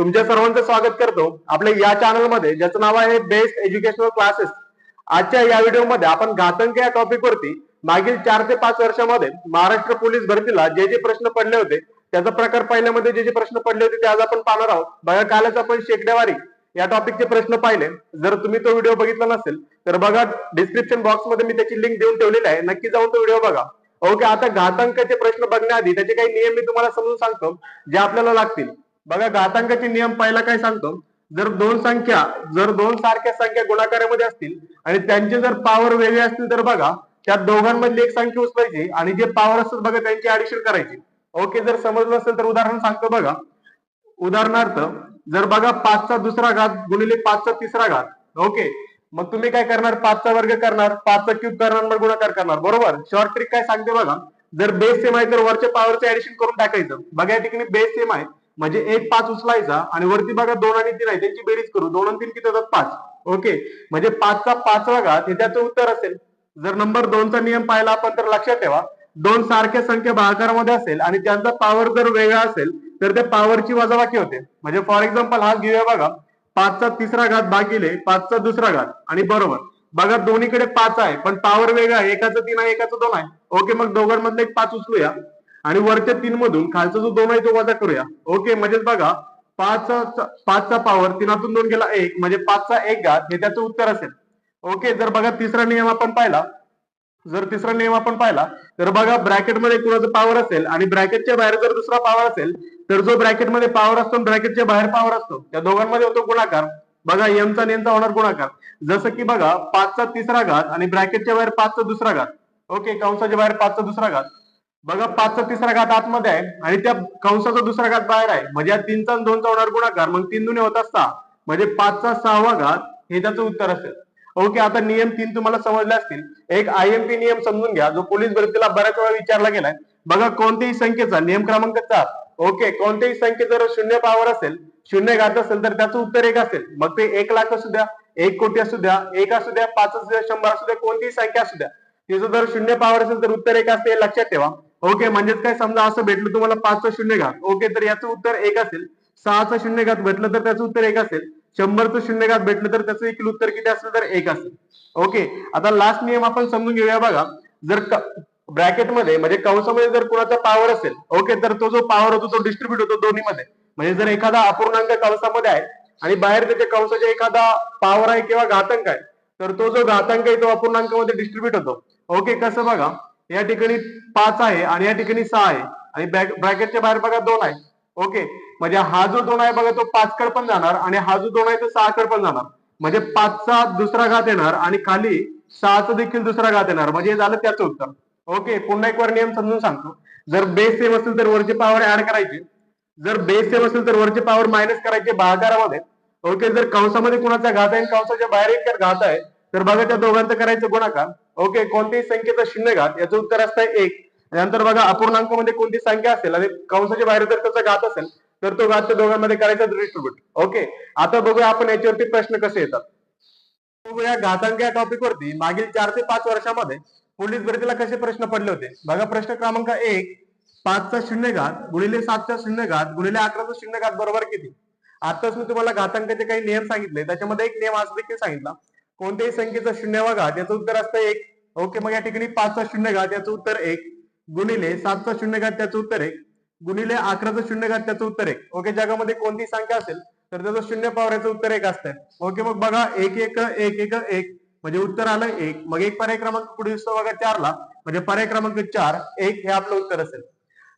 तुमच्या सर्वांचं स्वागत करतो. आपल्या या चॅनलमध्ये ज्याचं नाव आहे बेस्ट एज्युकेशनल क्लासेस आजच्या या व्हिडिओमध्ये आपण घातंक या टॉपिक वरती मागील चार ते पाच वर्षामध्ये महाराष्ट्र पोलीस भरतीला जे जे प्रश्न पडले होते त्याचा प्रकार पहिल्यामध्ये जे जे प्रश्न पडले होते ते आज आपण पाहणार आहोत. बघा कालच आपण शेकडेवारी या टॉपिकचे प्रश्न पाहिले. जर तुम्ही तो व्हिडिओ बघितला नसेल तर बघा डिस्क्रिप्शन बॉक्समध्ये मी त्याची लिंक देऊन ठेवलेली आहे. नक्की जाऊन तो व्हिडिओ बघा. ओके आता घातांकाचे प्रश्न बघण्याआधी त्याचे काही नियम मी तुम्हाला समजून सांगतो जे आपल्याला लागतील. बघा घातांकाचे नियम पहिला काय सांगतो? जर दोन संख्या जर दोन सारख्या संख्या गुणाकारामध्ये असतील आणि त्यांचे जर पॉवर वेगळे असतील तर बघा त्या दोघांमधली एक संख्या उचलायची आणि जे पॉवर असतात बघा त्यांची ऍडिशन करायची. ओके जर समजलं असेल तर उदाहरण सांगतो बघा. उदाहरणार्थ जर बघा पाचचा दुसरा घात गुणिले पाचचा तिसरा घात. ओके मग तुम्ही काय करणार? पाचचा वर्ग करणार. पाचचा क्यूब करणार मग गुणाकार करणार. बरोबर? शॉर्ट ट्रिक काय सांगते बघा. जर बेस सेम आहे तर वरच्या पॉवरचे ऍडिशन करून टाकायचं. बघा या ठिकाणी बेस सेम आहे. म्हणजे एक पाच उचलायचा आणि वरती बघा दोन आणि तीन आहे त्यांची बेरीज करू. दोन आणि तीन किती होतात? पाच. ओके. म्हणजे पाचचा पाचवा घात हे त्याचं उत्तर असेल. जर नंबर दोनचा नियम पाहिला आपण तर लक्षात ठेवा. दोन सारख्या संख्या भागाकारामध्ये असेल आणि त्यांचा पॉवर जर वेगळा असेल तर त्या पॉवरची वजाबाकी होते. म्हणजे फॉर एक्झाम्पल हा घेऊया बघा. पाचचा तिसरा घात भागिले पाचचा दुसरा घात. आणि बरोबर. बघा दोन्हीकडे पाच आहे पण पॉवर वेगळा आहे. एकाचं तीन आहे एकाचं दोन आहे. ओके मग दोघांमधलं एक पाच उचलूया. आणि वरच्या तीन मधून खालचा जो दोन आहे तो वजा करूया. ओके म्हणजेच बघा पाचचा पाचचा पॉवर तीनातून दोन गेला एक म्हणजे पाचचा एक घात हे त्याचं उत्तर असेल. ओके जर बघा तिसरा नियम आपण पाहिला जर तिसरा नियम आपण पाहिला तर बघा ब्रॅकेटमध्ये कुणाचं पॉवर असेल आणि ब्रॅकेटच्या बाहेर जर दुसरा पॉवर असेल तर जो ब्रॅकेटमध्ये पॉवर असतो ब्रॅकेटच्या बाहेर पॉवर असतो त्या दोघांमध्ये होतो गुणाकार. बघा एमचा नेमचा होणार गुणाकार. जसं की बघा पाचचा तिसरा घात आणि ब्रॅकेटच्या बाहेर पाचचा दुसरा घात. ओके कंसाच्या बाहेर पाचचा दुसरा घात. बघा पाचचा तिसरा घात आतमध्ये आहे आणि त्या कंसाचा दुसरा घात बाहेर आहे. म्हणजे या तीनचा दोन दोनचा होणार गुणाकार मग तीन दुने होता सहा. म्हणजे पाचचा सहावा घात हे त्याचं उत्तर असेल. ओके आता नियम तीन तुम्हाला समजले असतील. एक आय एम पी नियम समजून घ्या. जो पोलीस भरतीला बऱ्याच वेळा विचारला गेलाय. बघा कोणत्याही संख्येचा नियम क्रमांक चार. ओके कोणत्याही संख्ये जर शून्य पावर असेल शून्य घात असेल तर त्याचं उत्तर एक असेल. मग ते एक लाख असू द्या एक कोटी असू द्या एक असू द्या पाच असू द्या शंभर असू द्या कोणतीही संख्या असू द्या. तिचं जर शून्य पावर असेल तर उत्तर एक असते लक्षात ठेवा. ओके म्हणजेच काय समजा असं भेटलं तुम्हाला पाचचं शून्य घात ओके तर याचं उत्तर एक असेल. सहाचं शून्य घात भेटलं तर त्याचं उत्तर एक असेल. शंभरचं शून्य घात भेटलं तर त्याचं देखील उत्तर किती असेल तर एक असेल. ओके आता लास्ट नियम आपण समजून घेऊया बघा. जर ब्रॅकेटमध्ये म्हणजे कंसामध्ये जर कुणाचा पॉवर असेल ओके तर तो जो पॉवर होतो तो डिस्ट्रीब्युट होतो दोन्ही मध्ये म्हणजे जर एखादा अपूर्णांक कंसामध्ये आहे आणि बाहेर त्याच्या कंसाच्या एखादा पॉवर आहे किंवा घातांक आहे तर तो जो घातांक आहे तो अपूर्णांकामध्ये डिस्ट्रीब्युट होतो. ओके कसं बघा? या ठिकाणी पाच आहे आणि या ठिकाणी सहा आहे. आणि ब्रॅकेटच्या बाहेर बघा दोन आहे. ओके. म्हणजे हा जो दोन आहे बघा तो पाच कड पण जाणार आणि हा जो दोन आहे तो सहा कड पण जाणार. म्हणजे पाचचा दुसरा घात येणार आणि खाली सहाचा देखील दुसरा घात येणार. म्हणजे हे झालं त्याचं उत्तर. ओके. पुन्हा एक वर नियम समजून सांगतो. जर बेस सेम असेल तर वरची पॉवर ऍड करायचे. जर बेस सेम असेल तर वरची पॉवर मायनस करायचे भागाकारामध्ये ओके. जर कंसामध्ये कुणाचा घात आहे कंसाच्या बाहेर एक घात आहे तर बघा त्या दोघांचं करायचं गुणाकार. ओके कोणत्याही संख्येचा शून्य घात. याचं उत्तर असतं एक. नंतर बघा अपूर्णांकामध्ये कोणती संख्या असेल? आणि कंसाच्या बाहेर जर त्याचा घात असेल तर तो घात दोघांमध्ये करायचा डिस्ट्रीब्यूट ओके आता बघूया आपण याच्यावरती प्रश्न कसे येतात. बघूया घातांक या टॉपिक वरती मागील चार ते पाच वर्षामध्ये पोलीस भरतीला कसे प्रश्न पडले होते? बघा प्रश्न क्रमांक एक पाचचा शून्य घात गुणिले सातचा शून्य घात गुणिले अकराचा शून्य घात बरोबर किती? आताच मी तुम्हाला घातांकाचे काही नियम सांगितले. त्याच्यामध्ये एक नियम आज देखील सांगितला. कोणत्याही संख्येचा शून्यवा घात याचं उत्तर असतं एक. ओके मग या ठिकाणी पाचचा शून्य घात याचं उत्तर एक. गुणिले सातचा शून्य घात त्याचं उत्तर एक. गुणिले अकराचं शून्य घात त्याचं उत्तर एक. ओके जगामध्ये कोणती संख्या असेल तर त्याचं शून्य पावऱ्याचं उत्तर एक असतं ओके मग बघा एक एक एक एक एक. म्हणजे उत्तर आलं एक. मग एक पर्याय क्रमांक पुढे दिसतो बघा चारला. म्हणजे पर्याय क्रमांक चार एक हे आपलं उत्तर असेल.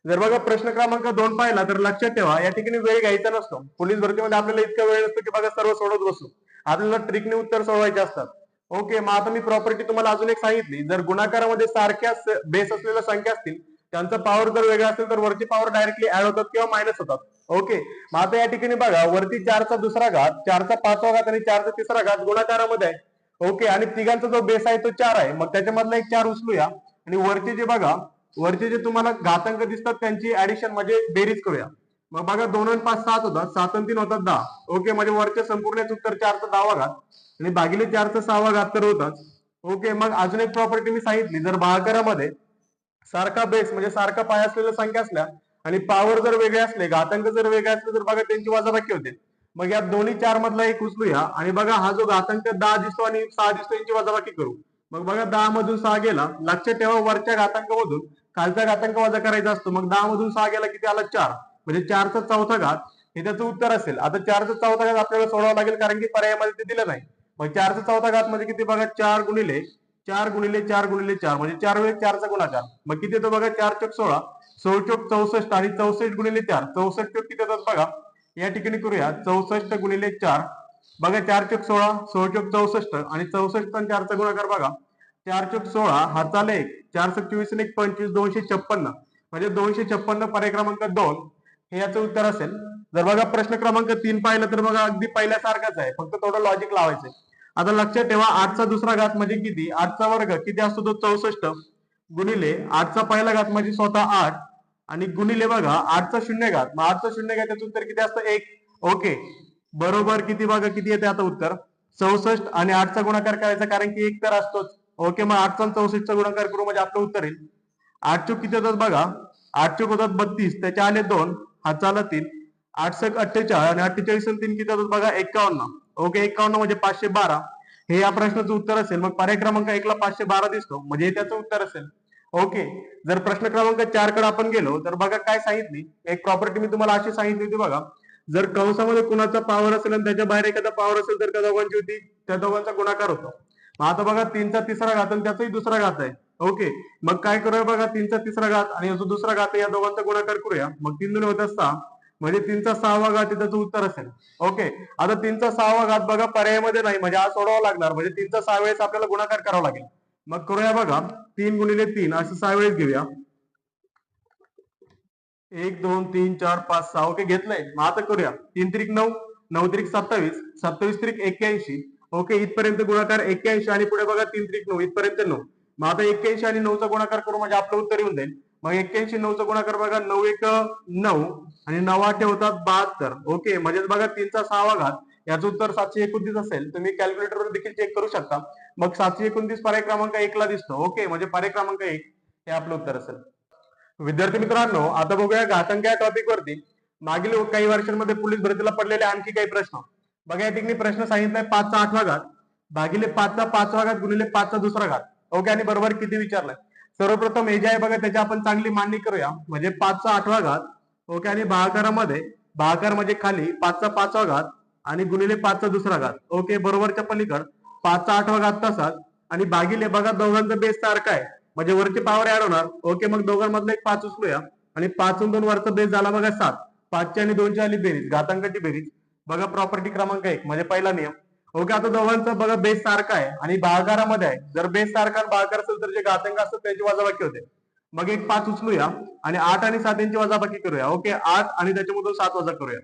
जर बघा प्रश्न क्रमांक दोन पाहिला तर लक्षात ठेवा या ठिकाणी वेळ घ्यायचा नसतो. पोलीस भरतीमध्ये आपल्याला इतका वेळ नसतो की बघा सर्व सोडत बसू. आपल्याला ट्रिकने उत्तर सोडवायचे असतात. ओके मग आता मी प्रॉपर्टी तुम्हाला अजून एक सांगितली. जर गुणाकारामध्ये सारख्या बेस असलेल्या संख्या असतील त्यांचा पॉवर जर वेगळा असेल तर वरची पॉवर डायरेक्टली ऍड होतात किंवा मायनस होतात. ओके मग आता या ठिकाणी बघा वरती चारचा दुसरा घात चारचा पाचवा घात आणि चारचा तिसरा घात गुणाकारामध्ये आहे. ओके आणि तिघांचा जो बेस आहे तो चार आहे. मग त्याच्यामधला एक चार उचलूया. आणि वरचे जे बघा वरचे जे तुम्हाला घातांक दिसतात त्यांची ऍडिशन म्हणजे बेरीज करूया. मग बघा दोन आणि पाच सात होतात. सात आणि तीन होतात दहा. ओके म्हणजे वरचे संपूर्ण उत्तर चारचा दहावा घात आणि भागिले चारचा सहावा घात तर होतात ओके मग अजून एक प्रॉपर्टी मी सांगितली. जर भागाकारामध्ये सारखा बेस म्हणजे सारखा पाय असलेल्या संख्या असल्या आणि पॉवर जर वेगळे असले घातांक जर वेगळे असले तर बघा त्यांची वजाबाकी होते. मग या दोन्ही चार मधला एक उचलूया. आणि बघा हा जो घातांक दहा दिसतो आणि सहा दिसतो यांची वजाबाकी करू. मग बघा दहा मधून सहा गेला. लक्षात ठेवा वरच्या घातांकामधून खालचा घातांक वजा करायचा असतो. मग दहा मधून सहा गेला किती आला चार. म्हणजे चारचा चौथा घात. हे त्याचं उत्तर असेल. आता चारचा चौथा घात आपल्याला सोडावा लागेल कारण की पर्यायामध्ये ते दिलं नाही. मग चारचा चौथा घात म्हणजे किती बघा? चार गुणिले चार गुणिले चार गुणिले चार. म्हणजे चार वेळेस चारचा गुणाकार. मग किती येतो बघा? चार चोक सोळा. सोळ चोक चौसष्ट आणि चौसष्ट गुणिले चार. चौसष्ट चोक किती येतात बघा? या ठिकाणी करूया. चौसष्ट गुणिले चार. बघा चार चोक सोळा सोळ चोक चौसष्ट आणि चौसष्ट आणि चारचा गुणाकार बघा. चार चोक सोळा हाताला एक. चार चोक चोवीस आणि एक पंचवीस दोनशे छप्पन्न. म्हणजे दोनशे छप्पन्न पर्याय क्रमांक दोन. हे याचं उत्तर असेल. जर बघा प्रश्न क्रमांक तीन पाहिलं तर बघा अगदी पहिल्यासारखाच आहे. फक्त थोडं लॉजिक लावायचंय. आता लक्षात ठेवा आठचा दुसरा घात म्हणजे किती? आठचा वर्ग किती असतो तो? चौसष्ट. गुणिले आठचा पहिला घात म्हणजे स्वतः आठ. आणि गुणिले बघा आठचा शून्य घात. मग आठचा शून्य घात याचं उत्तर किती असतं? एक. ओके. बरोबर किती बघा किती येते आता उत्तर? चौसष्ट आणि आठचा गुणाकार करायचा कारण की एक तर असतोच. ओके मग आठचा चौसष्टचा गुणाकार करू म्हणजे आपलं उत्तर येईल. आठ चोक किती होतात बघा? आठ चोक होतात बत्तीस. त्याच्या आले दोन. हाताला तीन आठ सक अठ्ठेचाळीस आणि अठ्ठेचाळीस तीन किती होतात बघा? एक्कावन्न ओके एक्कावन्न म्हणजे पाचशे बारा. हे या प्रश्नाचं उत्तर असेल. मग पर्याय क्रमांक एकला पाचशे बारा दिसतो. म्हणजे हे त्याचं उत्तर असेल. ओके जर प्रश्न क्रमांक चारकडे आपण गेलो तर बघा काय सांगितली? एक प्रॉपर्टी मी तुम्हाला अशी सांगितली होती बघा. जर कंसामध्ये कुणाचा पॉवर असेल आणि त्याच्या बाहेर एखादा पॉवर असेल तर त्या दोघांची होती. त्या दोघांचा गुणाकार होतो. मग आता बघा तीनचा तिसरा घात आणि त्याचाही दुसरा घात आहे. ओके मग काय करूया बघा तीनचा तिसरा घात आणि जो दुसरा घात या दोघांचा गुणाकार करूया. मग तीन दोन होत सहा म्हणजे तीनचा सहावा घात त्याचं उत्तर असेल. ओके आता तीनचा सहावा घात बघा पर्यायामध्ये नाही म्हणजे आज सोडावा लागणार. म्हणजे तीनचा सहा वेळेस आपल्याला गुणाकार करावा लागेल. मग करूया बघा तीन गुणिले तीन असं सहा वेळेस घेऊया. एक दोन तीन चार पाच सहा. ओके घेतलंय. मग आता करूया. तीन त्रिक नऊ नऊ त्रिक सत्तावीस सत्तावीस त्रिक एक्क्याऐंशी. ओके इथपर्यंत गुणाकार एक्क्याऐंशी आणि पुढे बघा तीन त्रिक नऊ इथपर्यंत नऊ. मग आता एक्क्याऐंशी आणि नऊचा गुणाकार करू म्हणजे आपलं उत्तर येऊन जाईल. मग एक्क्याऐंशी नऊचा गुणाकार बघा नऊ एक नऊ आणि नऊ आठ होतात बहात्तर. ओके म्हणजेच बघा तीनचा सहावा घात याचं उत्तर सातशे एकोणतीस असेल. तुम्ही कॅल्क्युलेटरवर देखील चेक करू शकता. मग सातशे एकोणतीस पर्याय क्रमांक एकला दिसतो. ओके म्हणजे पर्याय क्रमांक एक हे आपलं उत्तर असेल. विद्यार्थी मित्रांनो आता बघूया घातांक या टॉपिक वरती. मागील काही वर्षांमध्ये पोलीस भरतीला पडलेले आणखी काही प्रश्न. बघा या ठिकाणी प्रश्न सांगितलाय पाचचा आठवा घात. भागिले पाचचा पाचवा घात गुणिले पाचचा दुसरा घात. ओके आणि बरोबर किती विचारलाय? सर्वप्रथम हे जे आहे बघा त्याची आपण चांगली मांडणी करूया. म्हणजे पाचचा आठवा घात ओके आणि भागाकारामध्ये भागाकार म्हणजे खाली पाचचा पाचवा घात आणि गुणिले पाचचा दुसरा घात. ओके बरोबरच्या पलीकड पाचचा आठवा घात तसाच आणि भागिले बघा दोघांचा बेस सारखा आहे. म्हणजे वरची पावर ऍड होणार. ओके मग दोघांमधलं एक पाच उचलूया. आणि पाचून दोन वरचा बेस झाला बघा सात. पाचशे आणि दोनशे आली बेरीज घातांकाची बेरीज. बघा प्रॉपर्टी क्रमांक एक म्हणजे पहिला नियम. हो ओके आता दोघांचा बघा बेस सारखा आहे. आणि भागाकारामध्ये आहे. जर बेस सारखा बाळकार असेल तर जे घातांक असतात त्यांची वजाबाकी होते. मग एक पाच उचलूया आणि आठ आणि सात यांची वजाबाकी करूया. ओके? आठ आणि त्याच्यामधून सात वजा करूया.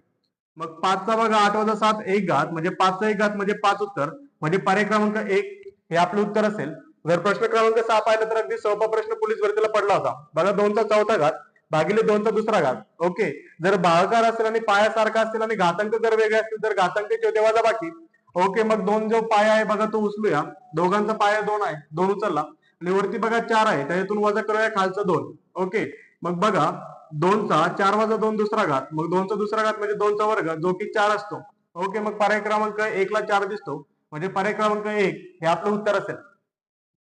मग पाचचा बघा आठ वजा सात एक घात. म्हणजे पाचचा एक घात म्हणजे पाच उत्तर. म्हणजे पर्याय क्रमांक एक हे आपलं उत्तर असेल. जर प्रश्न क्रमांक सहा पाहिलं तर अगदी सोपा प्रश्न पोलीस भरतीला पडला होता. बघा दोनचा चौथा घात भागिले दोनचा दुसरा घात. ओके? जर भागाकार असेल आणि पायासारखा असेल आणि घातांक जर वेगळे असतील तर घातांकाचे होते वजा बाकी ओके मग दोन जो पाया आहे बघा तो उचलूया. दोघांचा पाया दोन आहे दोन उचलला. आणि वरती बघा चार आहे त्याच्यातून वजा करूया खालचा दोन. ओके मग बघा दोनचा चार वजा दोन दुसरा घात. मग दोनचा दुसरा घात म्हणजे दोनचा वर्ग जो की चार असतो. ओके मग पर्याय क्रमांक एकला चार दिसतो. म्हणजे पर्याय क्रमांक एक हे आपलं उत्तर असेल.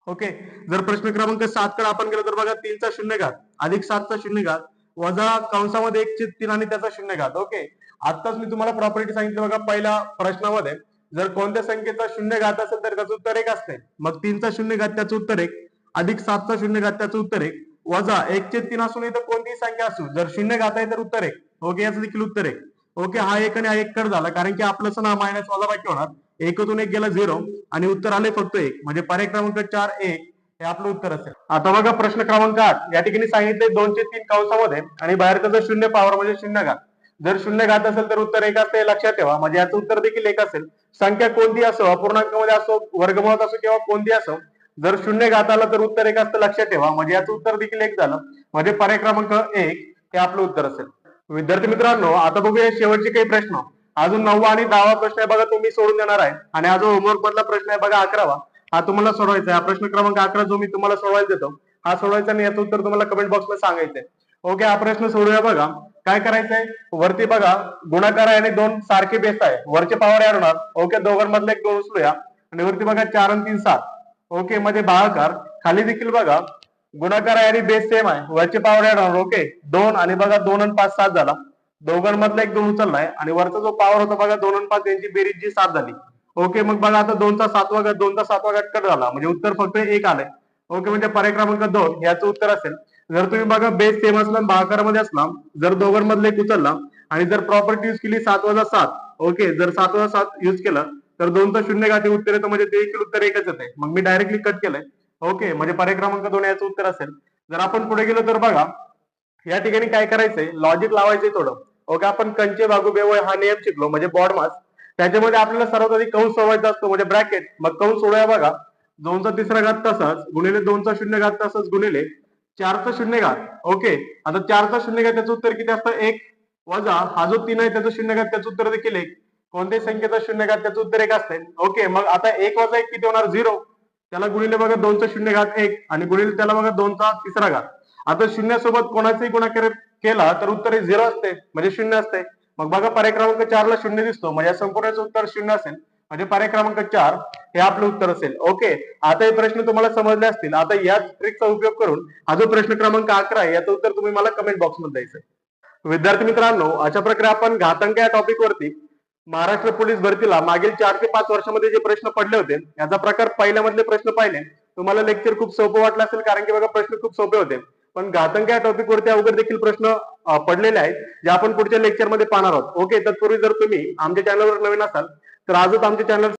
ओके जर प्रश्न क्रमांक सात कडे आपण गेलो तर बघा तीनचा शून्य घात. अधिक सातचा शून्य घात. वजा कंसामध्ये एक चित तीन आणि त्याचा शून्य घात. ओके आताच मी तुम्हाला प्रॉपर्टी सांगितली बघा पहिल्या प्रश्नामध्ये. जर कोणत्या संख्येचा शून्य घात असेल तर त्याचं उत्तर एक असते मग तीनचा शून्य घात त्याचं उत्तर एक अधिक सातचा शून्य घात त्याचं उत्तर एक वजा एक चे तीन असून इथं कोणतीही संख्या असू जर शून्य घात आहे तर उत्तर एक. ओके याचं देखील उत्तर एक. ओके हा एक आणि हा एक कर झाला कारण की आपलं ना मायनस वजा बाकी होणार. एकतून एक गेला झिरो आणि उत्तर आले फक्त एक. म्हणजे पर्याय क्रमांक चार एक हे आपलं उत्तर असेल. आता बघा प्रश्न क्रमांक आठ. या ठिकाणी सांगितले दोनशे तीन कंसामध्ये आणि बाहेर त्याचं शून्य पॉवर म्हणजे शून्य घात. जर शून्य घात असेल तर उत्तर एक असते लक्षात ठेवा. म्हणजे याचं उत्तर देखील एक असेल. संख्या कोणती असो अपूर्णांकामध्ये असो वर्गमूळात असो किंवा कोणती असो जर शून्य घात आला तर उत्तर एक असतं लक्षात ठेवा. म्हणजे याचं उत्तर देखील एक झालं. म्हणजे पर्याय क्रमांक एक हे आपलं उत्तर असेल. विद्यार्थी मित्रांनो आता बघूया शेवटचे काही प्रश्न. अजून नववा आणि दहावा प्रश्न आहे बघा तुम्ही सोडून देणार आहे. आणि हा जो होमवर्क मधला प्रश्न आहे बघा अकरावा. हा तुम्हाला सोडवायचा आहे. हा प्रश्न क्रमांक अकरा जो मी तुम्हाला सोडवायला देतो हा सोडवायचा आणि याचं उत्तर तुम्हाला कमेंट बॉक्समध्ये सांगायचंय ओके हा प्रश्न सोडूया बघा. काय करायचंय? वरती बघा गुणाकार आहे आणि दोन सारखे बेस आहे. वरचे पॉवर ऍड होणार. ओके दोघांमधले एक दोन उचलूया. आणि वरती बघा चार आणि तीन सात. ओके मध्ये भागाकार खाली देखील बघा गुणाकार आहे आणि बेस सेम आहे. वरचे पॉवर ऍड होणार. ओके दोन आणि बघा दोन आणि पाच सात झाला. दोघांमधला एक दोन उचललाय आणि वरचा जो पॉवर होता बघा दोन आणि पाच यांची बेरीज जी सात झाली. ओके मग बघा आता दोनचा सातवा गट दोनचा सातवा गट कट झाला. म्हणजे उत्तर फक्त एक आलंय. ओके म्हणजे पर्याय क्रमांक दोन याचं उत्तर असेल. जर तुम्ही बघा बेस सेम असला भागाकारामध्ये असला जर दोघांमधले एक उचलला आणि जर प्रॉपर्टी युज केली सात वजा सात ओके जर सात वजा सात युज केला तर दोनचा शून्य गाठी उत्तर येतं म्हणजे ते देखील उत्तर एकच येते मग मी डायरेक्टली कट केलंय. ओके म्हणजे पर्याय क्रमांक दोन याचं उत्तर असेल. जर आपण पुढे गेलो तर बघा या ठिकाणी काय करायचंय? लॉजिक लावायचंय थोडं. ओके आपण कंचे बागू बेवय हा नियम शिकलो म्हणजे बॉड मास त्याच्यामध्ये आपल्याला सर्वात आधी कंस सोडवायचा असतो म्हणजे ब्रॅकेट मग कंस सोडूया बघा. दोनचा तिसरा घात तसाच गुणिले दोनचा शून्य घात तसाच गुणिले चारचा शून्य घात. ओके आता चारचा शून्य घात त्याचं उत्तर किती असतं? एक. वजा हा जो तीन आहे त्याचं शून्य घात त्याचं उत्तर देखील एक. कोणत्याही संख्येचा शून्य घात त्याचं उत्तर एक असते. ओके मग आता एक वजा एक किती होणार? झिरो. त्याला गुणिले बघा दोनचा शून्य घात एक. आणि गुणिले त्याला बघा दोनचा तिसरा घात. आता शून्यासोबत कोणाचाही गुणाकार केला तर उत्तर हे झिरो असते. म्हणजे शून्य असते. मग बघा पर्याय क्रमांक चारला शून्य दिसतो. म्हणजे संपूर्णाचं संपूर्णचं उत्तर शून्य असेल. म्हणजे पर्याय क्रमांक चार हे आपलं उत्तर असेल. ओके आता हे प्रश्न तुम्हाला समजले असतील. आता याच ट्रिकचा उपयोग करून हा जो प्रश्न क्रमांक अकरा आहे याचं उत्तर तुम्ही मला कमेंट बॉक्समध्ये द्यायचं विद्यार्थी मित्रांनो अशा प्रकारे आपण घातांक या टॉपिक वरती महाराष्ट्र पोलीस भरतीला मागील चार ते पाच वर्षामध्ये जे प्रश्न पडले होते याचा प्रकार पहिल्यामधले प्रश्न पाहिले. तुम्हाला लेक्चर खूप सोपं वाटलं असेल कारण की बघा प्रश्न खूप सोपे होते. पण घातंक या टॉपिक वरती अवघड देखील प्रश्न पडलेले आहेत जे आपण पुढच्या लेक्चरमध्ये पाहणार आहोत. ओके तत्पूर्वी जर तुम्ही आमच्या चॅनलवर नवीन असाल तर आजच आमच्या चॅनल